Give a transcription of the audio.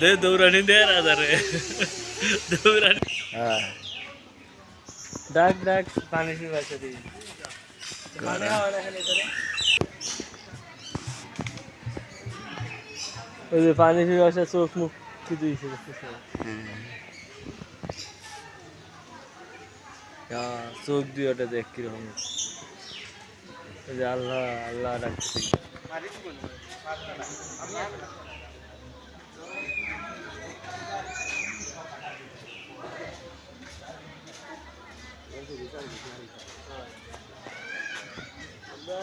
दे दौरानी दे रहा था रे दौरानी हाँ. डाक डाक पानी से बचा दी. पानी वाला है लेकर ओए पानी से बचा सोख मुख की दी से क्या सोख दिया था देख के रहूँगा अल्लाह अल्लाह रखती है আমরা